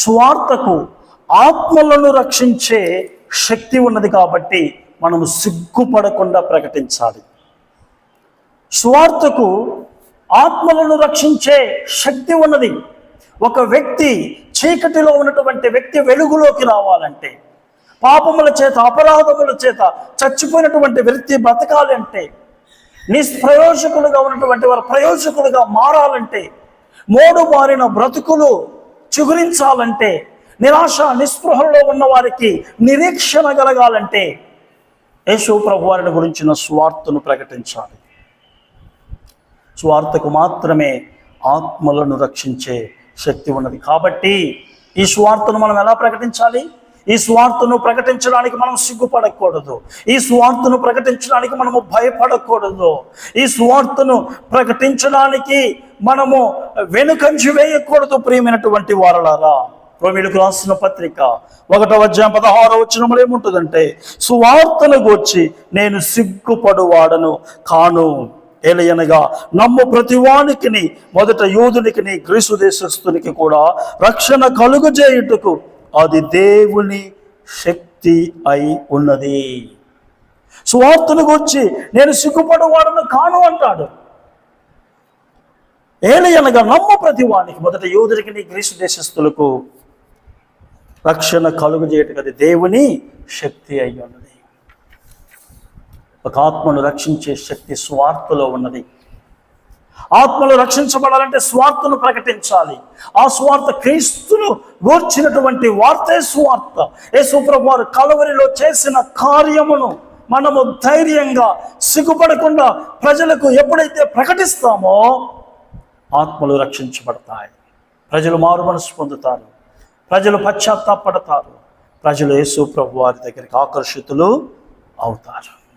స్వార్థకు ఆత్మలను రక్షించే శక్తి ఉన్నది కాబట్టి మనము సిగ్గుపడకుండా ప్రకటించాలి. స్వార్థకు ఆత్మలను రక్షించే శక్తి ఉన్నది. ఒక వ్యక్తి చీకటిలో ఉన్నటువంటి వ్యక్తి వెలుగులోకి రావాలంటే పాపముల చేత అపరాధముల చేత చచ్చిపోయినటువంటి వ్యక్తి బ్రతకాలంటే నిష్ప్రయోజకులుగా ఉన్నటువంటి వారు ప్రయోజకులుగా మారాలంటే మోడు మారిన బ్రతుకులు చిగురించాలంటే నిరాశ నిస్పృహలో ఉన్న వారికి నిరీక్షణ కలగాలంటే యేసు ప్రభు వారిని గురించిన స్వార్థను ప్రకటించాలి. స్వార్థకు మాత్రమే ఆత్మలను రక్షించే శక్తి ఉన్నది. కాబట్టి ఈ స్వార్థను మనం ఎలా ప్రకటించాలి? ఈ స్వార్థను ప్రకటించడానికి మనం సిగ్గుపడకూడదు. ఈ స్వార్థను ప్రకటించడానికి మనము భయపడకూడదు. ఈ స్వార్థను ప్రకటించడానికి మనము వెనుకంచి వేయకూడదు ప్రియమైనటువంటి వారలారా. రోమిలకు రాసిన పత్రిక ఒకటో అధ్యాయం పదహారో వచ్చినప్పుడు ఏముంటుందంటే సువార్తను గూర్చి నేను సిగ్గుపడువాడను కాను. ఏలయనగా నమ్ము ప్రతివానికిని మొదట యూదునికిని గ్రీసు దేశస్థునికి కూడా రక్షణ కలుగుజేయుటకు అది దేవుని శక్తి అయి ఉన్నది. సువార్తను గురించి నేను సిగ్గుపడువాడను కాను అంటాడు. ఏలయనగా నమ్ము ప్రతివానికి మొదట యూదునికి గ్రీసు దేశస్థులకు రక్షణ కలుగు అది దేవుని శక్తి అయి ఉన్నది. ఒక ఆత్మను రక్షించే శక్తి స్వార్థలో ఉన్నది. ఆత్మలు రక్షించబడాలంటే స్వార్థను ప్రకటించాలి. ఆ స్వార్థ క్రీస్తును గూర్చినటువంటి వార్తే స్వార్థ. యేసుప్రభు వారు కలవరిలో చేసిన కార్యమును మనము ధైర్యంగా సిగ్గుపడకుండా ప్రజలకు ఎప్పుడైతే ప్రకటిస్తామో ఆత్మలు రక్షించబడతాయి. ప్రజలు మారు మనసు పొందుతారు. ప్రజలు పశ్చాత్తాపడతారు. ప్రజలు యేసు ప్రభు వారి దగ్గరికి ఆకర్షితులు అవుతారు.